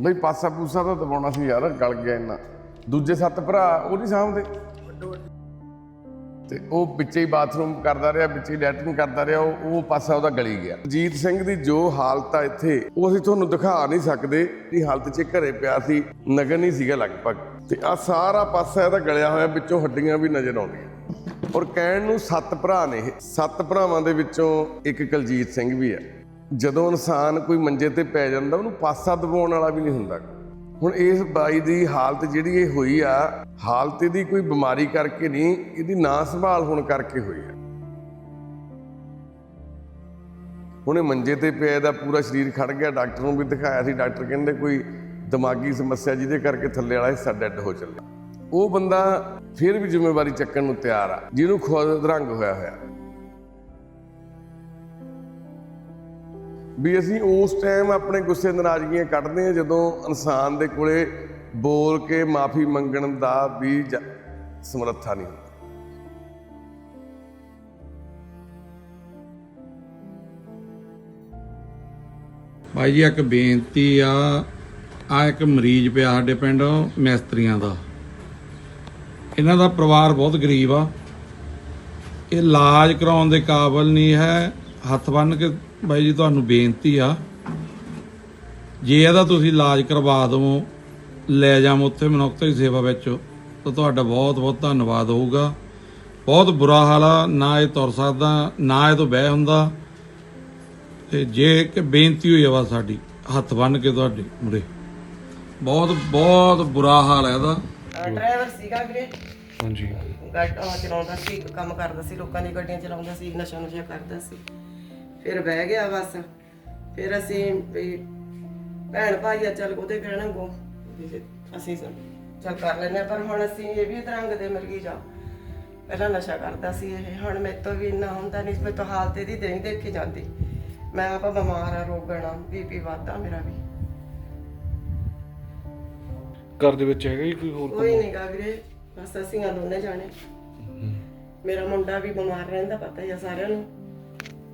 ਬਈ ਪਾਸਾ ਪੂਸਾ ਤਾਂ ਦਬਾਉਣਾ ਸੀ ਯਾਰ, ਗਲ ਗਿਆ ਇੰਨਾ। ਦੂਜੇ ਸੱਤ ਭਰਾ, ਉਹ ਨਹੀਂ ਸਾਂਭਦੇ। ਤੇ ਉਹ ਵਿੱਚੇ ਹੀ ਬਾਥਰੂਮ ਕਰਦਾ ਰਿਹਾ ਵਿੱਚੇ ਹੀ ਲੈਟਰਿਨ ਕਰਦਾ ਰਿਹਾ, ਉਹ ਉਹ ਪਾਸਾ ਉਹਦਾ ਗਲੀ ਗਿਆ। ਜੀਤ ਸਿੰਘ ਦੀ ਜੋ ਹਾਲਤ ਆ ਇੱਥੇ, ਉਹ ਅਸੀਂ ਤੁਹਾਨੂੰ ਦਿਖਾ ਨਹੀਂ ਸਕਦੇ ਇਹ ਹਾਲਤ 'ਚ ਘਰੇ ਪਿਆ ਸੀ ਨਗਨ ਨਹੀਂ ਸੀਗਾ ਲਗਭਗ। ਤੇ ਆ ਸਾਰਾ ਪਾਸਾ ਇਹਦਾ ਗਲਿਆ ਹੋਇਆ, ਵਿੱਚੋਂ ਹੱਡੀਆਂ ਵੀ ਨਜ਼ਰ ਆਉਂਦੀਆਂ। ਔਰ ਕਹਿਣ ਨੂੰ ਸੱਤ ਭਰਾ ਨੇ ਇਹ। ਸੱਤ ਭਰਾਵਾਂ ਦੇ ਵਿੱਚੋਂ ਇੱਕ ਕੁਲਜੀਤ ਸਿੰਘ ਵੀ ਹੈ ਜਦੋਂ ਇਨਸਾਨ ਕੋਈ ਮੰਜੇ ਤੇ ਪੈ ਜਾਂਦਾ, ਉਹਨੂੰ ਪਾਸਾ ਦਬਾਉਣ ਵਾਲਾ ਵੀ ਨਹੀਂ ਹੁੰਦਾ। ਹੁਣ ਇਸ ਬਾਈ ਦੀ ਹਾਲਤ ਜਿਹੜੀ ਇਹ ਹੋਈ ਆ, ਹਾਲਤ ਇਹਦੀ ਕੋਈ ਬਿਮਾਰੀ ਕਰਕੇ ਨਹੀਂ, ਇਹਦੀ ਨਾ ਸੰਭਾਲ ਹੋਣ ਕਰਕੇ ਹੋਈ ਆ। ਹੁਣ ਇਹ ਮੰਜੇ ਤੇ ਪਿਆ ਦਾ ਪੂਰਾ ਸਰੀਰ ਖੜ ਗਿਆ। ਡਾਕਟਰ ਨੂੰ ਵੀ ਦਿਖਾਇਆ ਸੀ, ਡਾਕਟਰ ਕਹਿੰਦੇ ਕੋਈ ਦਿਮਾਗੀ ਸਮੱਸਿਆ ਜਿਹਦੇ ਕਰਕੇ ਥੱਲੇ ਵਾਲਾ ਹਿੱਸਾ ਡੈੱਡ ਹੋ ਚੱਲਿਆ। ਉਹ ਬੰਦਾ ਫਿਰ ਵੀ ਜ਼ਿੰਮੇਵਾਰੀ ਚੱਕਣ ਨੂੰ ਤਿਆਰ ਆ, ਜਿਹਨੂੰ ਖੁਦ ਰੰਗ ਹੋਇਆ ਹੋਇਆ। ਵੀ ਅਸੀਂ ਉਸ ਟਾਈਮ ਆਪਣੇ ਗੁੱਸੇ ਨਾਰਾਜ਼ਗੀਆਂ ਕੱਢਦੇ ਹਾਂ ਜਦੋਂ ਇਨਸਾਨ ਦੇ ਕੋਲੇ ਬੋਲ ਕੇ ਮਾਫੀ ਮੰਗਣ ਦਾ ਵੀ ਸਮਰੱਥਾ ਨਹੀਂ ਹੁੰਦਾ। ਭਾਈ ਜੀ, ਇੱਕ ਬੇਨਤੀ ਆ ਆ ਇੱਕ ਮਰੀਜ਼ ਪਿਆ ਸਾਡੇ ਪਿੰਡ, ਮਿਸਤਰੀਆਂ ਦਾ। ਇਹਨਾਂ ਦਾ ਪਰਿਵਾਰ ਬਹੁਤ ਗਰੀਬ ਆ। ਇਹ ਇਲਾਜ ਕਰਾਉਣ ਦੇ ਕਾਬਿਲ ਨਹੀਂ ਹੈ, ਹੱਥ ਬੰਨ ਕੇ ਬਾਈ ਜੀ ਤੁਹਾਨੂੰ ਬੇਨਤੀ ਆ। ਜੇ ਇਹਦਾ ਤੁਸੀਂ ਇਲਾਜ ਕਰਵਾ ਦਿਓ ਲੈ ਜਾਵਾਂ ਉੱਥੇ ਮਨੁੱਖਤਾ ਦੀ ਸੇਵਾ ਵਿੱਚ ਤਾਂ ਤੁਹਾਡਾ ਬਹੁਤ ਬਹੁਤ ਧੰਨਵਾਦ ਹੋਊਗਾ। ਬਹੁਤ ਬੁਰਾ ਹਾਲ ਆ ਨਾ ਇਹ ਤੁਰ ਸਕਦਾ ਨਾ ਇਹ ਤੋਂ ਬਹਿ ਹੁੰਦਾ। ਤੇ ਜੇ ਕਿ ਬੇਨਤੀ ਹੋਈ ਆ ਸਾਡੀ ਹੱਥ ਬੰਨ ਕੇ ਤੁਹਾਡੇ ਮੁਰੇ। ਬਹੁਤ ਬਹੁਤ ਬੁਰਾ ਹਾਲ ਹੈ ਇਹਦਾ। ਡਰਾਈਵਰ ਸੀਗਾ ਵੀਰੇ। ਹਾਂਜੀ। ਗੱਡ ਚਲਾਉਂਦਾ ਸੀ ਕੰਮ ਕਰਦਾ ਸੀ ਲੋਕਾਂ ਦੀ ਗੱਡੀਆਂ ਚਲਾਉਂਦਾ ਸੀ ਨਸ਼ਾ ਨੁਸ਼ਾ ਕਰਦਾ ਸੀ। ਫਿਰ ਬਹਿ ਗਿਆ ਬਸ। ਫਿਰ ਅਸੀਂ ਵੀ ਭੈਣ ਭਾਈ ਆ ਚੱਲ ਉਹਦੇ ਕਹਿਣਾ ਜੇ ਅਸੀਂ ਚੱਲ ਕਰ ਲੈਨੇ ਪਰ ਹੁਣ ਅਸੀਂ ਇਹ ਵੀ ਤਰੰਗ ਦੇ ਮਰੀਜ਼ ਆ ਪਹਿਲਾਂ ਨਸ਼ਾ ਕਰਦਾ ਸੀ ਇਹ ਹੁਣ ਮੇਰੇ ਤੋਂ ਵੀ ਇੰਨਾ ਹੁੰਦਾ ਨਹੀਂ ਮੇਰੇ ਤੋਂ ਹਾਲਤ ਇਹਦੀ ਨਹੀਂ ਦੇਖੀ ਜਾਂਦੀ। ਮੈਂ ਆਪਾਂ ਬਿਮਾਰ ਆ ਰੋਗਣਾ ਬੀਪੀ ਵੱਧਦਾ ਮੇਰਾ ਵੀ। ਘਰ ਦੇ ਵਿੱਚ ਹੈਗਾ ਹੀ ਕੋਈ ਹੋਰ ਕੋਈ ਨਹੀਂ ਗਾ ਵੀਰੇ ਬਸ ਅਸੀਂ ਆ ਦੋਨੇ ਜਾਣੇ। ਮੇਰਾ ਮੁੰਡਾ ਵੀ ਬਿਮਾਰ ਰਹਿੰਦਾ ਪਤਾ ਹੀ ਆ ਸਾਰਿਆਂ ਨੂੰ।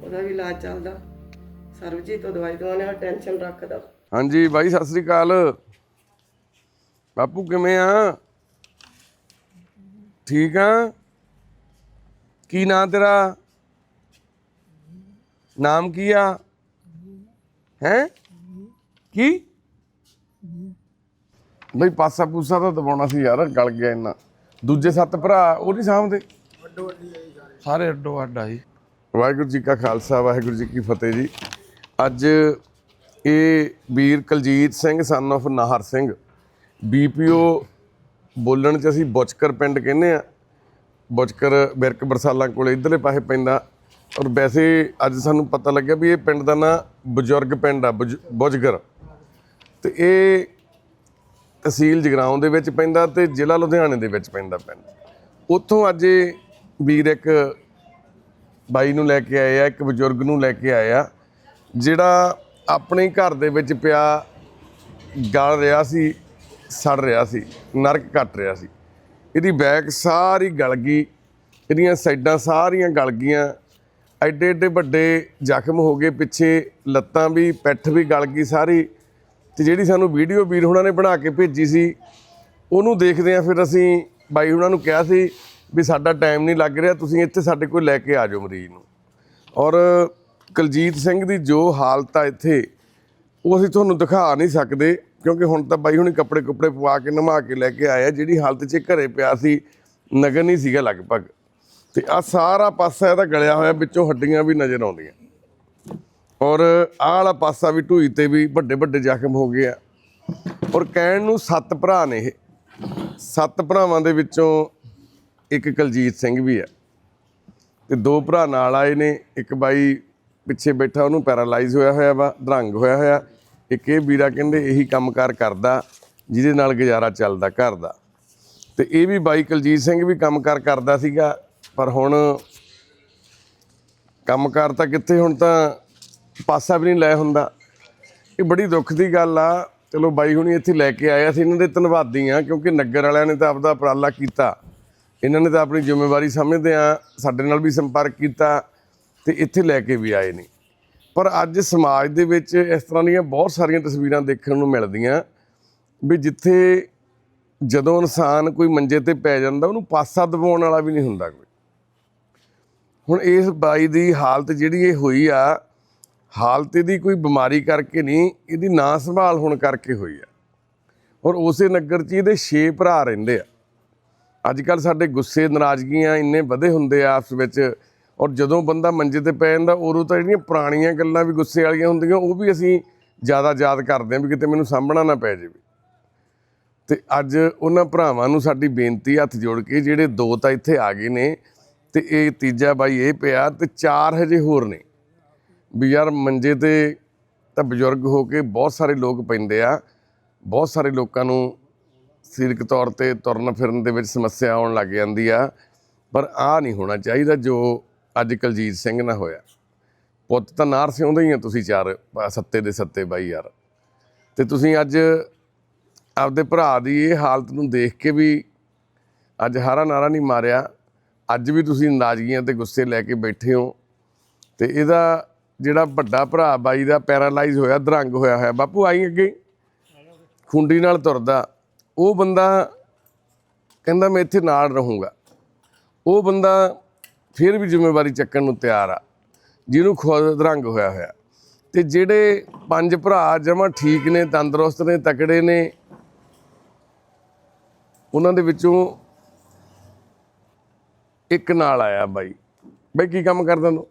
ਉਹਦਾ ਵੀ ਇਲਾਜ ਚੱਲਦਾ। ਸਰਬਜੀਤ ਤੋਂ ਦਵਾਈ ਦਵਾਉਣੇ ਆ ਟੈਨਸ਼ਨ ਰੱਖਦਾ। ਹਾਂਜੀ ਬਾਈ ਸਤਿ ਸ੍ਰੀ ਅਕਾਲ। ਬਾਪੂ ਕਿਵੇਂ ਆ? ਠੀਕ ਆ? ਕੀ ਨਾਂ ਤੇਰਾ? ਨਾਮ ਕੀ ਆ? ਹੈ? ਕੀ? ਬਈ ਪਾਸਾ ਪੂਸਾ ਤਾਂ ਦਬਾਉਣਾ ਸੀ ਯਾਰ ਗਲ ਗਿਆ ਇੰਨਾ। ਦੂਜੇ ਸੱਤ ਭਰਾ ਉਹ ਨਹੀਂ ਸਾਂਭਦੇ? ਸਾਰੇ ਅੱਡੋ ਅੱਡ ਆ ਜੀ। ਵਾਹਿਗੁਰੂ ਜੀ ਕਾ ਖਾਲਸਾ, ਵਾਹਿਗੁਰੂ ਜੀ ਕੀ ਫਤਿਹ ਜੀ। ਅੱਜ ਇਹ ਵੀਰ Kuljit Singh son of Nahar Singh BPO ਬੋਲਣ ਚ ਅਸੀਂ ਬੁਚਕਰ ਪਿੰਡ ਕਹਿੰਦੇ ਆ। ਬੁਚਕਰ ਬਿਰਕ ਬਰਸਾਲਾਂ ਕੋਲ ਇਧਰਲੇ ਪਾਸੇ ਪੈਂਦਾ। ਔਰ ਵੈਸੇ ਅੱਜ ਸਾਨੂੰ ਪਤਾ ਲੱਗਿਆ ਵੀ ਇਹ ਪਿੰਡ ਦਾ ਨਾਂ ਬਜ਼ੁਰਗ ਪਿੰਡ ਆ, ਬੁਜ- ਬੁਜਗਰ। ਤੇ ਇਹ ਤਹਿਸੀਲ ਜਗਰਾਉਂ ਦੇ ਵਿੱਚ ਪੈਂਦਾ ਤੇ ਜ਼ਿਲ੍ਹਾ ਲੁਧਿਆਣੇ ਦੇ ਵਿੱਚ ਪੈਂਦਾ ਪਿੰਡ। ਉੱਥੋਂ ਅੱਜ ਇਹ ਵੀਰ ਇੱਕ ਬਾਈ ਨੂੰ ਲੈ ਕੇ ਆਏ ਆ, ਇੱਕ ਬਜ਼ੁਰਗ ਨੂੰ ਲੈ ਕੇ ਆਏ ਆ। ਜਿਹੜਾ ਆਪਣੇ ਘਰ ਦੇ ਵਿੱਚ ਪਿਆ ਗਲ ਰਿਹਾ ਸੀ, ਸੜ ਰਿਹਾ ਸੀ, ਨਰਕ ਕੱਟ ਰਿਹਾ ਸੀ। ਇਹਦੀ ਬੈਕ ਸਾਰੀ ਗਲ ਗਈ, ਇਹਦੀਆਂ ਸਾਈਡਾਂ ਸਾਰੀਆਂ ਗਲ ਗਈਆਂ। ਐਡੇ ਐਡੇ ਵੱਡੇ ਜ਼ਖਮ ਹੋ ਗਏ ਪਿੱਛੇ, ਲੱਤਾਂ ਵੀ, ਪਿੱਠ ਵੀ ਗਲ ਗਈ ਸਾਰੀ। ਤੇ ਜਿਹੜੀ ਸਾਨੂੰ ਵੀਡੀਓ ਵੀਰ ਹੁਣਾਂ ਨੇ ਬਣਾ ਕੇ ਭੇਜੀ ਸੀ, ਉਹਨੂੰ ਦੇਖਦੇ ਆ ਫਿਰ ਅਸੀਂ ਬਾਈ ਹੁਣਾਂ ਨੂੰ ਕਿਹਾ ਸੀ ਵੀ ਸਾਡਾ ਟਾਈਮ ਨਹੀਂ ਲੱਗ ਰਿਹਾ, ਤੁਸੀਂ ਇੱਥੇ ਸਾਡੇ ਕੋਲ ਲੈ ਕੇ ਆ ਜਾਓ ਮਰੀਜ਼ ਨੂੰ। ਔਰ ਕੁਲਜੀਤ ਸਿੰਘ ਦੀ ਜੋ ਹਾਲਤ ਆ ਇੱਥੇ, ਉਹ ਅਸੀਂ ਤੁਹਾਨੂੰ ਦਿਖਾ ਨਹੀਂ ਸਕਦੇ, ਕਿਉਂਕਿ ਹੁਣ ਤਾਂ ਬਾਈ ਹੁਣੀ ਕੱਪੜੇ ਕੁੱਪੜੇ ਪਵਾ ਕੇ, ਨਮਾ ਕੇ ਲੈ ਕੇ ਆਇਆ, ਜਿਹੜੀ ਹਾਲਤ 'ਚ ਇਹ ਘਰੇ ਪਿਆ ਸੀ, ਨਗਰ ਨਹੀਂ ਸੀਗਾ ਲਗਭਗ। ਤੇ ਆ ਸਾਰਾ ਪਾਸਾ ਇਹਦਾ ਗਲਿਆ ਹੋਇਆ, ਵਿੱਚੋਂ ਹੱਡੀਆਂ ਵੀ ਨਜ਼ਰ ਆਉਂਦੀਆਂ। ਔਰ ਆਹ ਵਾਲਾ ਪਾਸਾ ਵੀ ਢੂਈ ਤੇ ਵੀ ਵੱਡੇ ਵੱਡੇ ਜ਼ਖਮ ਹੋ ਗਏ ਆ। ਔਰ ਕਹਿਣ ਨੂੰ ਸੱਤ ਭਰਾ ਨੇ ਇਹ। ਸੱਤ ਭਰਾਵਾਂ ਦੇ ਵਿੱਚੋਂ ਇੱਕ ਕੁਲਜੀਤ ਸਿੰਘ ਵੀ ਆ ਤੇ ਦੋ ਭਰਾ ਨਾਲ ਆਏ ਨੇ। ਇੱਕ ਬਾਈ ਪਿੱਛੇ ਬੈਠਾ, ਉਹਨੂੰ ਪੈਰਾਲਾਈਜ਼ ਹੋਇਆ ਹੋਇਆ ਵਾ, ਦਰੰਗ ਹੋਇਆ ਹੋਇਆ। ਇੱਕ ਇਹ ਵੀਰਾ ਕਹਿੰਦੇ, ਇਹੀ ਕੰਮਕਾਰ ਕਰਦਾ, ਜਿਹਦੇ ਨਾਲ ਗੁਜ਼ਾਰਾ ਚੱਲਦਾ ਘਰ ਦਾ। ਤੇ ਇਹ ਵੀ ਬਾਈ ਕੁਲਜੀਤ ਸਿੰਘ ਵੀ ਕੰਮਕਾਰ ਕਰਦਾ ਸੀਗਾ। ਪਰ ਹੁਣ ਕੰਮਕਾਰ ਤਾਂ ਕਿੱਥੇ, ਹੁਣ ਤਾਂ ਪਾਸਾ ਵੀ ਨਹੀਂ ਲੈ ਹੁੰਦਾ। ਇਹ ਬੜੀ ਦੁੱਖ ਦੀ ਗੱਲ ਆ। ਚਲੋ ਬਾਈ ਹੁਣੀ ਇੱਥੇ ਲੈ ਕੇ ਆਇਆ ਸੀ। ਇਹਨਾਂ ਦੇ ਧੰਨਵਾਦੀ ਆ, ਕਿਉਂਕਿ ਨਗਰ ਵਾਲਿਆਂ ਨੇ ਤਾਂ ਆਪਦਾ ਉਪਰਾਲਾ ਕੀਤਾ। ਇਹਨਾਂ ਨੇ ਤਾਂ ਆਪਣੀ ਜ਼ਿੰਮੇਵਾਰੀ ਸਮਝਦੇ ਆ, ਸਾਡੇ ਨਾਲ ਵੀ ਸੰਪਰਕ ਕੀਤਾ ਤੇ ਇੱਥੇ ਲੈ ਕੇ ਵੀ ਆਏ ਨੇ। ਪਰ ਅੱਜ ਸਮਾਜ ਦੇ ਵਿੱਚ ਇਸ ਤਰ੍ਹਾਂ ਦੀਆਂ ਬਹੁਤ ਸਾਰੀਆਂ ਤਸਵੀਰਾਂ ਦੇਖਣ ਨੂੰ ਮਿਲਦੀਆਂ ਵੀ ਜਿੱਥੇ ਜਦੋਂ ਇਨਸਾਨ ਕੋਈ ਮੰਜੇ ਤੇ ਪੈ ਜਾਂਦਾ, ਉਹਨੂੰ ਪਾਸਾ ਦਬਾਉਣ ਵਾਲਾ ਵੀ ਨਹੀਂ ਹੁੰਦਾ ਕੋਈ। ਹੁਣ ਇਸ ਬਾਈ ਦੀ ਹਾਲਤ ਜਿਹੜੀ ਇਹ ਹੋਈ ਆ, ਹਾਲਤ ਇਹਦੀ ਕੋਈ ਬਿਮਾਰੀ ਕਰਕੇ ਨਹੀਂ, ਇਹਦੀ ਨਾ ਸੰਭਾਲ ਹੋਣ ਕਰਕੇ ਹੋਈ ਆ। ਔਰ ਉਸੇ ਨਗਰ 'ਚ ਇਹਦੇ 6 ਭਰਾ ਰਹਿੰਦੇ ਆ। ਅੱਜ ਕੱਲ ਸਾਡੇ ਗੁੱਸੇ, ਨਾਰਾਜ਼ਗੀਆਂ ਇੰਨੇ ਵਧੇ ਹੁੰਦੇ ਆ ਆਪਸ ਵਿੱਚ ਔਰ ਜਦੋਂ ਬੰਦਾ ਮੰਜੇ ਤੇ ਪੈ ਜਾਂਦਾ, ਉਦੋਂ ਤਾਂ ਜਿਹੜੀਆਂ ਪੁਰਾਣੀਆਂ ਗੱਲਾਂ ਵੀ ਗੁੱਸੇ ਵਾਲੀਆਂ ਹੁੰਦੀਆਂ, ਉਹ ਵੀ ਅਸੀਂ ਜ਼ਿਆਦਾ ਯਾਦ ਕਰਦੇ ਹਾਂ ਵੀ ਕਿਤੇ ਮੈਨੂੰ ਸਾਂਭਣਾ ਨਾ ਪੈ ਜਾਵੇ। ਤੇ ਅੱਜ ਉਹਨਾਂ ਭਰਾਵਾਂ ਨੂੰ ਸਾਡੀ ਬੇਨਤੀ ਹੱਥ ਜੋੜ ਕੇ ਜਿਹੜੇ ਦੋ ਤਾਂ ਇੱਥੇ ਆ ਗਏ ਨੇ ਤੇ ਇਹ ਤੀਜਾ ਬਾਈ ਇਹ ਪਿਆ ਤੇ ਚਾਰ ਹਜੇ ਹੋਰ ਨੇ। ਵੀ ਯਾਰ ਮੰਜੇ ਤੇ ਤਾਂ ਬਜ਼ੁਰਗ ਹੋ ਕੇ ਬਹੁਤ ਸਾਰੇ ਲੋਕ ਪੈਂਦੇ ਆ, ਬਹੁਤ ਸਾਰੇ ਲੋਕਾਂ ਨੂੰ ਸਰੀਰਕ ਤੌਰ ਤੇ ਤੁਰਨ ਫਿਰਨ ਦੇ ਵਿੱਚ ਸਮੱਸਿਆ ਆਉਣ ਲੱਗ ਜਾਂਦੀ ਆ। ਪਰ ਆ ਨਹੀਂ ਹੋਣਾ ਚਾਹੀਦਾ ਜੋ ਅੱਜ ਕਲਜੀਤ ਸਿੰਘ ਨਾਲ ਹੋਇਆ। ਪੁੱਤ ਤਾਂ ਨਾਰ ਸਿਉਂਦੇ ਹੀ ਆ ਤੁਸੀਂ ਚਾਰ ਸੱਤੇ ਦੇ ਸੱਤੇ ਬਾਈ ਯਾਰ। ਤੇ ਤੁਸੀਂ ਅੱਜ ਆਪਦੇ ਭਰਾ ਦੀ ਇਹ ਹਾਲਤ ਨੂੰ ਦੇਖ ਕੇ ਵੀ ਅੱਜ ਹਾਰਾ ਨਾਰਾ ਨਹੀਂ ਮਾਰਿਆ। ਅੱਜ ਵੀ ਤੁਸੀਂ ਨਾਰਾਜ਼ਗੀਆਂ ਤੇ ਗੁੱਸੇ ਲੈ ਕੇ ਬੈਠੇ ਹੋ। ਤੇ ਇਹਦਾ ਜਿਹੜਾ ਵੱਡਾ ਭਰਾ ਬਾਈ ਦਾ ਪੈਰਾਲਾਈਜ਼ ਹੋਇਆ, ਦਰੰਗ ਹੋਇਆ ਹੋਇਆ, ਬਾਪੂ ਆਈ ਅੱਗੇ? ਖੁੰਡੀ ਨਾਲ ਤੁਰਦਾ। ਉਹ ਬੰਦਾ ਕਹਿੰਦਾ ਮੈਂ ਇੱਥੇ ਨਾਲ ਰਹੂੰਗਾ। ਉਹ ਬੰਦਾ ਫਿਰ ਵੀ ਜ਼ਿੰਮੇਵਾਰੀ ਚੱਕਣ ਨੂੰ ਤਿਆਰ ਆ। ਜਿਹਨੂੰ ਖੁਦ ਦਰੰਗ ਹੋਇਆ ਹੋਇਆ। ਤੇ ਜਿਹੜੇ ਪੰਜ ਭਰਾ ਜਮਾ ਠੀਕ ਨੇ ਤੰਦਰੁਸਤ ਨੇ ਤਕੜੇ ਨੇ ਉਹਨਾਂ ਦੇ ਵਿੱਚੋਂ ਇੱਕ ਨਾਲ ਆਇਆ ਬਾਈ। ਬਾਈ ਕੀ ਕੰਮ ਕਰਦਾ ਤੂੰ?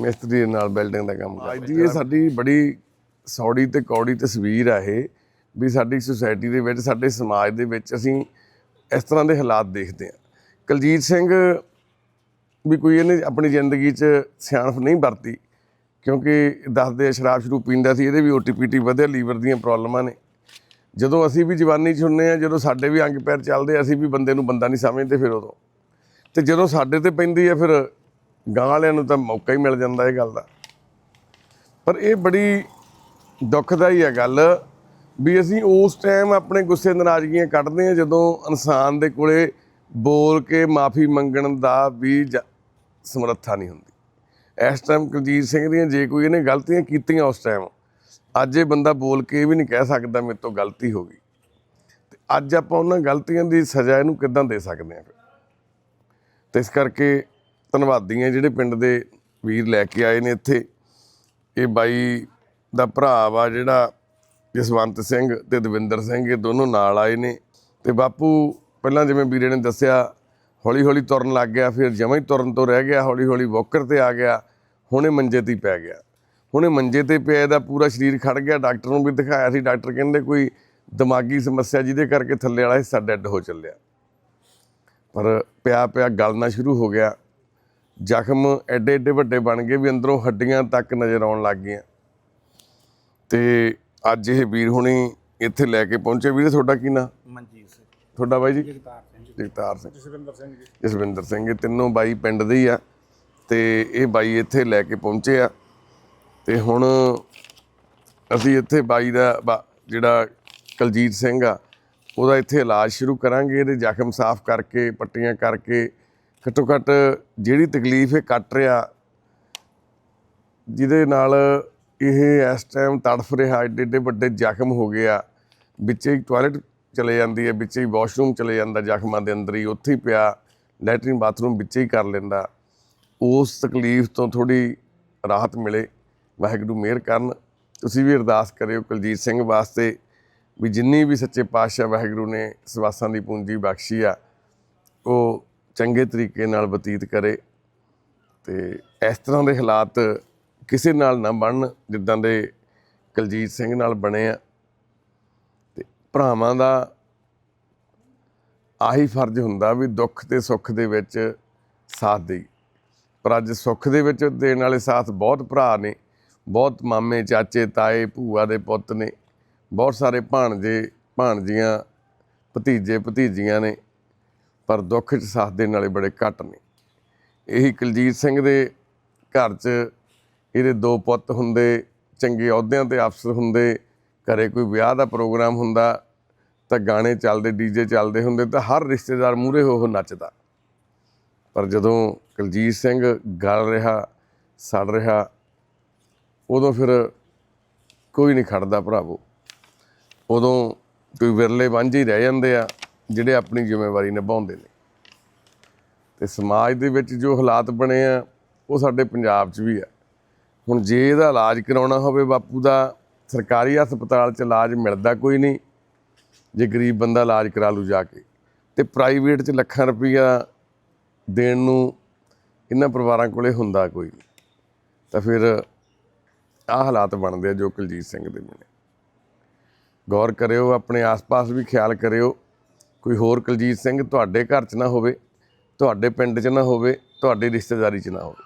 ਮਿਸਤਰੀ ਦੇ ਨਾਲ ਬਿਲਡਿੰਗ ਦਾ ਕੰਮ ਕਰਦਾ। ਜੀ ਇਹ ਸਾਡੀ ਬੜੀ ਸੌੜੀ ਤੇ ਕੌੜੀ ਤਸਵੀਰ ਆ ਇਹ ਵੀ ਸਾਡੀ ਸੁਸਾਇਟੀ ਦੇ ਵਿੱਚ, ਸਾਡੇ ਸਮਾਜ ਦੇ ਵਿੱਚ ਅਸੀਂ ਇਸ ਤਰ੍ਹਾਂ ਦੇ ਹਾਲਾਤ ਦੇਖਦੇ ਹਾਂ। ਕਲਜੀਤ ਸਿੰਘ ਵੀ ਕੋਈ ਇਹਨੇ ਆਪਣੀ ਜ਼ਿੰਦਗੀ 'ਚ ਸਿਆਣਪ ਨਹੀਂ ਵਰਤੀ ਕਿਉਂਕਿ ਦੱਸਦੇ ਸ਼ਰਾਬ ਸ਼ਰੂ ਪੀਂਦਾ ਸੀ, ਇਹਦੇ ਵੀ ਓਟੀਪੀਟੀ ਵਧਿਆ, ਲੀਵਰ ਦੀਆਂ ਪ੍ਰੋਬਲਮਾਂ ਨੇ। ਜਦੋਂ ਅਸੀਂ ਵੀ ਜਵਾਨੀ 'ਚ ਹੁੰਨੇ ਆ ਜਦੋਂ ਸਾਡੇ ਵੀ ਅੰਗ ਪੈਰ ਚੱਲਦੇ ਅਸੀਂ ਵੀ ਬੰਦੇ ਨੂੰ ਬੰਦਾ ਨਹੀਂ ਸਮਝਦੇ ਫਿਰ ਉਦੋਂ। ਤੇ ਜਦੋਂ ਸਾਡੇ ਤੇ ਪੈਂਦੀ ਹੈ ਫਿਰ ਗਾਂ ਵਾਲਿਆਂ ਨੂੰ ਤਾਂ ਮੌਕਾ ਹੀ ਮਿਲ ਜਾਂਦਾ ਇਹ ਗੱਲ ਦਾ। ਪਰ ਇਹ ਬੜੀ ਦੁੱਖਦਾਈ ਹੈ ਗੱਲ, ਵੀ ਅਸੀਂ ਉਸ ਟਾਈਮ ਆਪਣੇ ਗੁੱਸੇ ਨਾਰਾਜ਼ਗੀਆਂ ਕੱਢਦੇ ਹਾਂ ਜਦੋਂ ਇਨਸਾਨ ਦੇ ਕੋਲੇ ਬੋਲ ਕੇ ਮਾਫੀ ਮੰਗਣ ਦਾ ਵੀ ਜ- ਸਮਰੱਥਾ ਨਹੀਂ ਹੁੰਦੀ। ਇਸ ਟਾਈਮ ਕੁਲਜੀਤ ਸਿੰਘ ਦੀਆਂ ਜੇ ਕੋਈ ਇਹਨੇ ਗਲਤੀਆਂ ਕੀਤੀਆਂ ਉਸ ਟਾਈਮ ਅੱਜ ਇਹ ਬੰਦਾ ਬੋਲ ਕੇ ਇਹ ਵੀ ਨਹੀਂ ਕਹਿ ਸਕਦਾ ਮੇਰੇ ਤੋਂ ਗਲਤੀ ਹੋ ਗਈ। ਤੇ ਅੱਜ ਆਪਾਂ ਉਹਨਾਂ ਗਲਤੀਆਂ ਦੀ ਸਜ਼ਾ ਇਹਨੂੰ ਕਿੱਦਾਂ ਦੇ ਸਕਦੇ ਹਾਂ ਫਿਰ? ਤੇ ਇਸ ਕਰਕੇ ਧੰਨਵਾਦੀ ਹਾਂ ਜਿਹੜੇ ਪਿੰਡ ਦੇ ਵੀਰ ਲੈ ਕੇ ਆਏ ਨੇ ਇੱਥੇ। ਇਹ ਬਾਈ ਦਾ ਭਰਾ ਵਾ ਜਿਹੜਾ ਜਸਵੰਤ ਸਿੰਘ ਤੇ ਦਵਿੰਦਰ ਸਿੰਘ, ਇਹ ਦੋਨੋਂ ਨਾਲ ਆਏ ਨੇ ਤੇ ਬਾਪੂ ਪਹਿਲਾਂ ਜਿਵੇਂ ਵੀਰੇ ਨੇ ਦੱਸਿਆ ਹੌਲੀ ਹੌਲੀ ਤੁਰਨ ਲੱਗ ਗਿਆ, ਫਿਰ ਜਮਾਂ ਹੀ ਤੁਰਨ ਤੋਂ ਰਹਿ ਗਿਆ ਹੌਲੀ ਹੌਲੀ ਵੋਕਰ ਤੇ ਆ ਗਿਆ, ਹੁਣੇ ਮੰਜੇ ਤੇ ਹੀ ਪੈ ਗਿਆ। ਹੁਣੇ ਮੰਜੇ ਤੇ ਪਿਆ, ਇਹਦਾ ਪੂਰਾ ਸਰੀਰ ਖੜ ਗਿਆ, ਡਾਕਟਰ ਨੂੰ ਵੀ ਦਿਖਾਇਆ ਸੀ, ਡਾਕਟਰ ਕਹਿੰਦੇ ਕੋਈ ਦਿਮਾਗੀ ਸਮੱਸਿਆ ਜਿਹਦੇ ਕਰਕੇ ਥੱਲੇ ਵਾਲਾ ਹਿੱਸਾ ਡੈੱਡ ਹੋ ਚੱਲਿਆ। ਪਰ ਪਿਆ ਪਿਆ ਗਲਣਾ ਸ਼ੁਰੂ ਹੋ ਗਿਆ। ਜ਼ਖਮ ਐਡੇ ਐਡੇ ਵੱਡੇ ਬਣ ਗਏ ਵੀ ਅੰਦਰੋਂ ਹੱਡੀਆਂ ਤੱਕ ਨਜ਼ਰ ਆਉਣ ਲੱਗ ਗਈਆਂ। ਤੇ ਅੱਜ ਇਹ ਵੀਰ ਹੁਣੀ ਇੱਥੇ ਲੈ ਕੇ ਪਹੁੰਚੇ। ਵੀਰੇ ਤੁਹਾਡਾ ਕੀ ਨਾਂ? ਮਨਜੀਤ ਸਿੰਘ। ਤੁਹਾਡਾ ਬਾਈ ਜੀ? ਜਗਤਾਰ ਸਿੰਘ ਜਸਵਿੰਦਰ ਸਿੰਘ ਜੀ। ਜਸਵਿੰਦਰ ਸਿੰਘ ਇਹ ਤਿੰਨੋਂ ਬਾਈ ਪਿੰਡ ਦੇ ਹੀ ਆ। ਤੇ ਇਹ ਬਾਈ ਇੱਥੇ ਲੈ ਕੇ ਪਹੁੰਚੇ ਆ। ਤੇ ਹੁਣ ਅਸੀਂ ਇੱਥੇ ਬਾਈ ਦਾ ਬਾ- ਜਿਹੜਾ ਕਲਜੀਤ ਸਿੰਘ ਆ ਉਹਦਾ ਇੱਥੇ ਇਲਾਜ ਸ਼ੁਰੂ ਕਰਾਂਗੇ। ਇਹਦੇ ਜ਼ਖਮ ਸਾਫ਼ ਕਰਕੇ ਪੱਟੀਆਂ ਕਰਕੇ ਘੱਟੋ ਘੱਟ ਜਿਹੜੀ ਤਕਲੀਫ ਇਹ ਕੱਟ ਰਿਹਾ ਜਿਹਦੇ ਨਾਲ ਇਹ ਇਸ ਟਾਈਮ ਤੜਫ ਰਿਹਾ, ਏਡੇ ਏਡੇ ਵੱਡੇ ਜ਼ਖਮ ਹੋ ਗਏ ਆ। ਵਿੱਚ ਹੀ ਟਾਇਲਟ ਚਲੇ ਜਾਂਦੀ ਹੈ, ਵਿੱਚ ਹੀ ਵਾਸ਼ਰੂਮ ਚਲੇ ਜਾਂਦਾ ਜ਼ਖਮਾਂ ਦੇ ਅੰਦਰ ਹੀ, ਉੱਥੇ ਹੀ ਪਿਆ ਲੈਟਰਿਨ ਬਾਥਰੂਮ ਵਿੱਚ ਹੀ ਕਰ ਲੈਂਦਾ। ਉਸ ਤਕਲੀਫ ਤੋਂ ਥੋੜੀ ਰਾਹਤ ਮਿਲੇ, ਵਾਹਿਗੁਰੂ ਮਿਹਰ ਕਰਨ। ਤੁਸੀਂ ਵੀ ਅਰਦਾਸ ਕਰਿਓ ਕੁਲਜੀਤ ਸਿੰਘ ਵਾਸਤੇ ਵੀ ਜਿੰਨੀ ਵੀ ਸੱਚੇ ਪਾਤਸ਼ਾਹ ਵਾਹਿਗੁਰੂ ਨੇ ਸਵਾਸਾਂ ਦੀ ਪੂੰਜੀ ਬਖਸ਼ੀ ਆ, ਉਹ ਚੰਗੇ ਤਰੀਕੇ ਨਾਲ ਬਤੀਤ ਕਰੇ ਤੇ ਇਸ ਤਰ੍ਹਾਂ ਦੇ ਹਾਲਾਤ ਕਿਸੇ ਨਾਲ ਨਾ ਬਣਨ, ਜਿੱਦਾਂ ਦੇ ਕੁਲਜੀਤ ਸਿੰਘ ਨਾਲ ਬਣੇ ਆ। ਤੇ ਭਰਾਵਾਂ ਦਾ ਆਹੀ ਫਰਜ਼ ਹੁੰਦਾ ਵੀ ਦੁੱਖ ਤੇ ਸੁੱਖ ਦੇ ਵਿੱਚ ਸਾਥ ਦੇਈ ਪਰ ਅੱਜ ਸੁੱਖ ਦੇ ਵਿੱਚ ਦੇਣ ਵਾਲੇ ਸਾਥ ਬਹੁਤ ਭਰਾ ਨੇ, ਬਹੁਤ ਮਾਮੇ, ਚਾਚੇ, ਤਾਏ, ਭੂਆ ਦੇ ਪੁੱਤ ਨੇ, ਬਹੁਤ ਸਾਰੇ ਭਾਣਜੇ, ਭਾਣਜੀਆਂ, ਭਤੀਜੇ, ਭਤੀਜੀਆਂ ਨੇ, ਪਰ ਦੁੱਖ 'ਚ ਸਾਥ ਦੇਣ ਵਾਲੇ ਬੜੇ ਘੱਟ ਨੇ। ਇਹੀ ਕੁਲਜੀਤ ਸਿੰਘ ਦੇ ਘਰ 'ਚ ਇਹਦੇ ਦੋ ਪੁੱਤ ਹੁੰਦੇ, ਚੰਗੇ ਅਹੁਦਿਆਂ ਤੇ ਅਫਸਰ ਹੁੰਦੇ, ਘਰੇ ਕੋਈ ਵਿਆਹ ਦਾ ਪ੍ਰੋਗਰਾਮ ਹੁੰਦਾ, ਤਾਂ ਗਾਣੇ ਚੱਲਦੇ, ਡੀਜੇ ਚੱਲਦੇ ਹੁੰਦੇ, ਤਾਂ ਹਰ ਰਿਸ਼ਤੇਦਾਰ ਮੂਹਰੇ ਹੋ ਹੋ ਨੱਚਦਾ। ਪਰ ਜਦੋਂ ਕੁਲਜੀਤ ਸਿੰਘ ਗਲ ਰਿਹਾ, ਸੜ ਰਿਹਾ, ਉਦੋਂ ਫਿਰ ਕੋਈ ਨਹੀਂ ਖੜਦਾ ਭਰਾਵੋ। ਉਦੋਂ ਕੋਈ ਵਿਰਲੇ ਵਾਂਝੇ ਹੀ ਰਹਿ ਜਾਂਦੇ ਆ, ਜਿਹੜੇ ਆਪਣੀ ਜ਼ਿੰਮੇਵਾਰੀ ਨਿਭਾਉਂਦੇ ਨੇ। ਤੇ ਸਮਾਜ ਦੇ ਵਿੱਚ ਜੋ ਹਾਲਾਤ ਬਣੇ ਆ, ਉਹ ਸਾਡੇ ਪੰਜਾਬ 'ਚ ਵੀ ਆ। ਹੁਣ ਜੇ ਇਹਦਾ ਇਲਾਜ ਕਰਾਉਣਾ ਹੋਵੇ ਬਾਪੂ ਦਾ, ਸਰਕਾਰੀ ਹਸਪਤਾਲ 'ਚ ਇਲਾਜ ਮਿਲਦਾ ਕੋਈ ਨਹੀਂ, ਜੇ ਗਰੀਬ ਬੰਦਾ ਇਲਾਜ ਕਰਾ ਲੂ ਜਾ ਕੇ। ਤੇ ਪ੍ਰਾਈਵੇਟ 'ਚ ਲੱਖਾਂ ਰੁਪਈਆ ਦੇਣ ਨੂੰ ਇਹਨਾਂ ਪਰਿਵਾਰਾਂ ਕੋਲੇ ਹੁੰਦਾ ਕੋਈ ਨਹੀਂ। ਤਾਂ ਫਿਰ ਆਹ ਹਾਲਾਤ ਬਣਦੇ ਆ ਜੋ ਕੁਲਜੀਤ ਸਿੰਘ ਦੇ ਬਣੇ ਗੌਰ ਕਰਿਓ, ਆਪਣੇ ਆਸ-ਪਾਸ ਵੀ ਖਿਆਲ ਕਰਿਓ, ਕੋਈ ਹੋਰ ਕੁਲਜੀਤ ਸਿੰਘ ਤੁਹਾਡੇ ਘਰ 'ਚ ਨਾ ਹੋਵੇ, ਤੁਹਾਡੇ ਪਿੰਡ 'ਚ ਨਾ ਹੋਵੇ, ਤੁਹਾਡੀ ਰਿਸ਼ਤੇਦਾਰੀ 'ਚ ਨਾ ਹੋਵੇ।